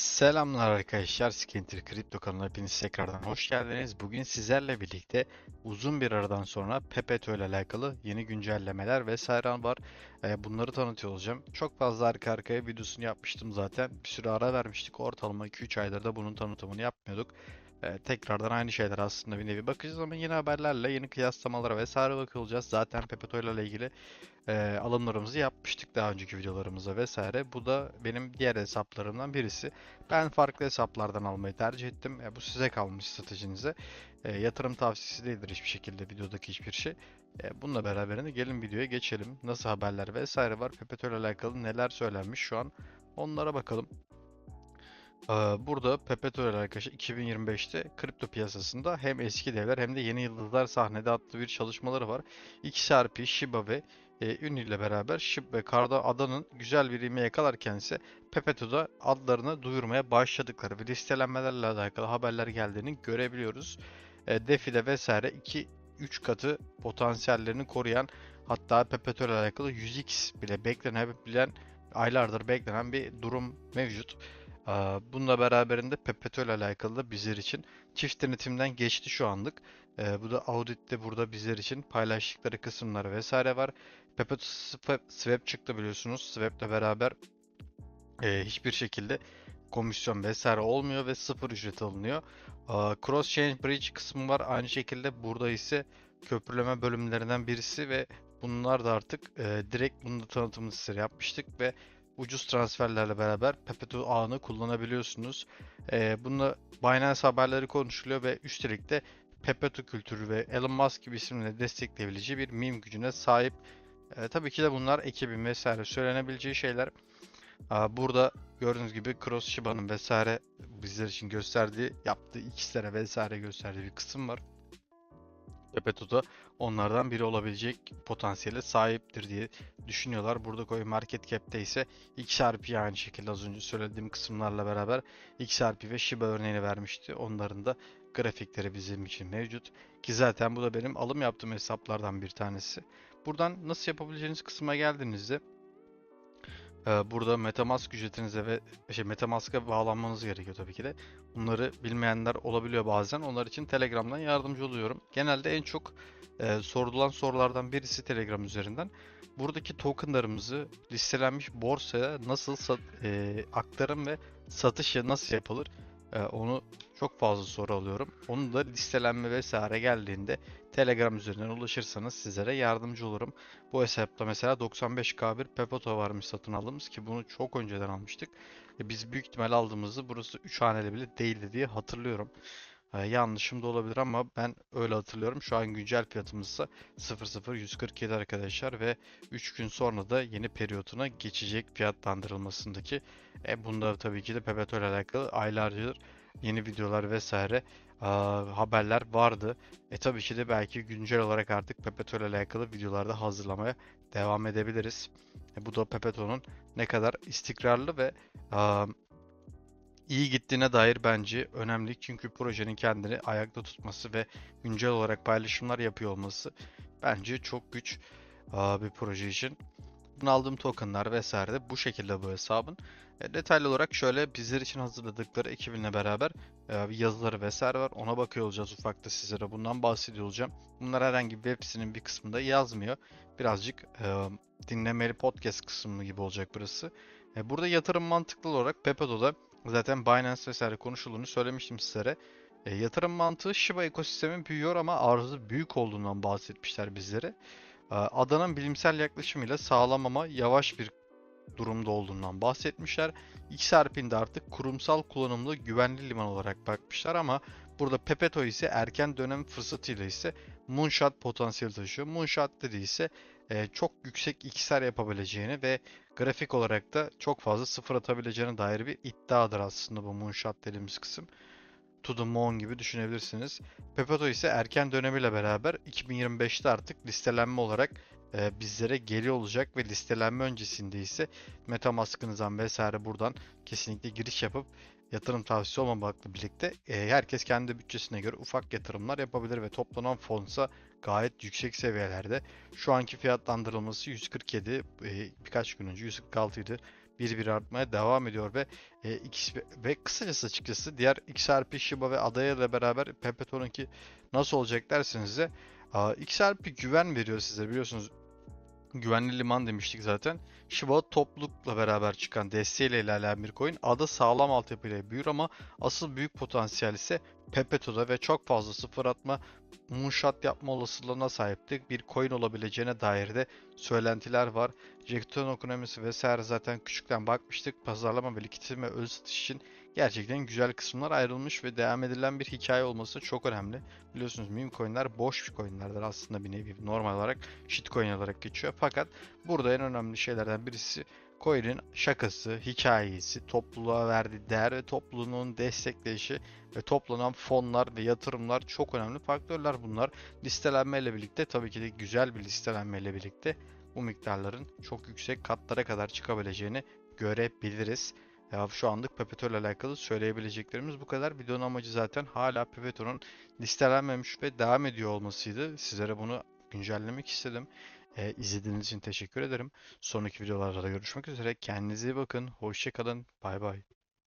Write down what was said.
Selamlar arkadaşlar, Skinter Kripto kanalına hepiniz tekrardan hoş geldiniz. Bugün sizlerle birlikte uzun bir aradan sonra Pepeto ile alakalı yeni güncellemeler vesaire var. Ee, bunları tanıtıyor olacağım. Çok fazla arka arkaya videosunu yapmıştım zaten. Bir süre ara vermiştik. Ortalama 2-3 aydır da bunun tanıtımını yapmıyorduk. Ee, tekrardan aynı şeyler aslında bir nevi bakacağız ama yeni haberlerle, yeni kıyaslamalara vesaire bakılacağız. Zaten Pepeto ile ilgili e, alımlarımızı yapmıştık daha önceki videolarımıza vesaire. Bu da benim diğer hesaplarımdan birisi. Ben farklı hesaplardan almayı tercih ettim. E, bu size kalmış stratejinize. E, yatırım tavsiyesi değildir hiçbir şekilde videodaki hiçbir şey. E, bununla beraberinde gelin videoya geçelim. Nasıl haberler vesaire var. Pepeto ile alakalı neler söylenmiş şu an onlara bakalım. Ee, Burada Pepeto ile arkadaşlar 2025'te kripto piyasasında hem eski devler hem de yeni yıldızlar sahnede adlı bir çalışmaları var. XRP, Shiba ve e, Uni ile beraber SHIB ve Cardo Ada'nın güzel bir ivme yakalarken ise Pepeto'da adlarını duyurmaya başladıkları ve listelenmelerle alakalı haberler geldiğini görebiliyoruz. E, DeFi'de vesaire 2-3 katı potansiyellerini koruyan hatta Pepeto ile alakalı 100x bile beklenebilen aylardır beklenen bir durum mevcut. Bununla beraberinde Pepeto ile alakalı da bizler için çift denetimden geçti şu anlık. Ee, bu da auditte burada bizler için paylaştıkları kısımlar vesaire var. Pepeto Swap, çıktı biliyorsunuz. Swap ile beraber e, hiçbir şekilde komisyon vesaire olmuyor ve sıfır ücret alınıyor. Cross Chain Bridge kısmı var. Aynı şekilde burada ise köprüleme bölümlerinden birisi ve bunlar da artık e, direkt bunun da tanıtımını size yapmıştık ve ucuz transferlerle beraber Pepeto ağını kullanabiliyorsunuz. Ee, bununla Binance haberleri konuşuluyor ve üstelik de Pepeto kültürü ve Elon Musk gibi isimle destekleyebileceği bir meme gücüne sahip. Ee, tabii ki de bunlar ekibin vesaire söylenebileceği şeyler. Aa, burada gördüğünüz gibi Cross Shiba'nın vesaire bizler için gösterdiği, yaptığı ikizlere vesaire gösterdiği bir kısım var. Pepeto'da onlardan biri olabilecek potansiyele sahiptir diye düşünüyorlar. Burada Coin Market Cap'te ise XRP aynı şekilde az önce söylediğim kısımlarla beraber XRP ve Shiba örneğini vermişti. Onların da grafikleri bizim için mevcut. Ki zaten bu da benim alım yaptığım hesaplardan bir tanesi. Buradan nasıl yapabileceğiniz kısma geldiğinizde ee, Burada MetaMask ücretinize ve şey MetaMask'a bağlanmanız gerekiyor tabii ki de. Bunları bilmeyenler olabiliyor bazen. Onlar için Telegram'dan yardımcı oluyorum. Genelde en çok e, sorulan sorulardan birisi Telegram üzerinden. Buradaki tokenlarımızı listelenmiş borsaya nasıl sat- e, aktarım ve satışı nasıl yapılır? E, onu çok fazla soru alıyorum. Onu da listelenme vesaire geldiğinde Telegram üzerinden ulaşırsanız sizlere yardımcı olurum. Bu hesapta mesela 95k bir Pepeto varmış satın aldığımız ki bunu çok önceden almıştık. E, biz büyük ihtimal aldığımızda burası 3 haneli bile değildi diye hatırlıyorum. E, yanlışım da olabilir ama ben öyle hatırlıyorum. Şu an güncel fiyatımız ise 00147 arkadaşlar ve 3 gün sonra da yeni periyotuna geçecek fiyatlandırılmasındaki. E, bunda tabii ki de Pepeto ile alakalı aylardır yeni videolar vesaire aa, haberler vardı. E tabii ki de belki güncel olarak artık Pepeto ile alakalı videolarda hazırlamaya devam edebiliriz. E, bu da Pepeto'nun ne kadar istikrarlı ve aa, iyi gittiğine dair bence önemli. Çünkü projenin kendini ayakta tutması ve güncel olarak paylaşımlar yapıyor olması bence çok güç bir proje için. Bunu aldığım tokenlar vesaire de bu şekilde bu hesabın. E, detaylı olarak şöyle bizler için hazırladıkları ekibinle beraber e, yazıları vesaire var. Ona bakıyor olacağız ufakta sizlere. Bundan bahsediyor olacağım. Bunlar herhangi bir web bir kısmında yazmıyor. Birazcık e, dinlemeli podcast kısmı gibi olacak burası. E, burada yatırım mantıklı olarak Pepeto'da zaten Binance vesaire konuşulduğunu söylemiştim sizlere. E, yatırım mantığı Shiba ekosistemi büyüyor ama arzı büyük olduğundan bahsetmişler bizlere. E, Adanın bilimsel yaklaşımıyla sağlam ama yavaş bir durumda olduğundan bahsetmişler. XRP'nin de artık kurumsal kullanımlı güvenli liman olarak bakmışlar ama burada Pepeto ise erken dönem fırsatıyla ise Moonshot potansiyeli taşıyor. Moonshot dediği ise e, çok yüksek XR yapabileceğini ve grafik olarak da çok fazla sıfır atabileceğine dair bir iddiadır aslında bu Moonshot dediğimiz kısım. To the Moon gibi düşünebilirsiniz. Pepeto ise erken dönemiyle beraber 2025'te artık listelenme olarak e, bizlere geliyor olacak ve listelenme öncesinde ise Metamask'ınızdan vesaire buradan kesinlikle giriş yapıp yatırım tavsiyesi olmamakla birlikte e, herkes kendi bütçesine göre ufak yatırımlar yapabilir ve toplanan fonsa gayet yüksek seviyelerde. Şu anki fiyatlandırılması 147, e, birkaç gün önce 146 idi. Bir bir artmaya devam ediyor ve e, ikisi ve kısacası açıkçası diğer XRP, Shiba ve Adaya ile beraber Pepeton'unki nasıl olacak derseniz de XRP güven veriyor size. Biliyorsunuz güvenli liman demiştik zaten. Shiba toplulukla beraber çıkan desteğiyle ilerleyen bir coin. Ada sağlam altyapıyla büyür ama asıl büyük potansiyel ise Pepeto'da ve çok fazla sıfır atma moonshot yapma olasılığına sahiptik. Bir coin olabileceğine dair de söylentiler var. Jeton ekonomisi vesaire zaten küçükten bakmıştık. Pazarlama ve likitim ve öz satış için gerçekten güzel kısımlar ayrılmış ve devam edilen bir hikaye olması çok önemli. Biliyorsunuz meme coinler boş bir coinlerdir aslında bir nevi normal olarak shitcoin olarak geçiyor. Fakat burada en önemli şeylerden birisi coin'in şakası, hikayesi, topluluğa verdiği değer ve topluluğun destekleyişi ve toplanan fonlar ve yatırımlar çok önemli faktörler bunlar. Listelenmeyle birlikte tabii ki de güzel bir listelenmeyle birlikte bu miktarların çok yüksek katlara kadar çıkabileceğini görebiliriz. Ya şu anlık Pepeto ile alakalı söyleyebileceklerimiz bu kadar. Videonun amacı zaten hala Pepeto'nun listelenmemiş ve devam ediyor olmasıydı. Sizlere bunu güncellemek istedim. Ee, izlediğiniz için teşekkür ederim. Sonraki videolarda da görüşmek üzere. Kendinize iyi bakın. Hoşçakalın. Bay bay.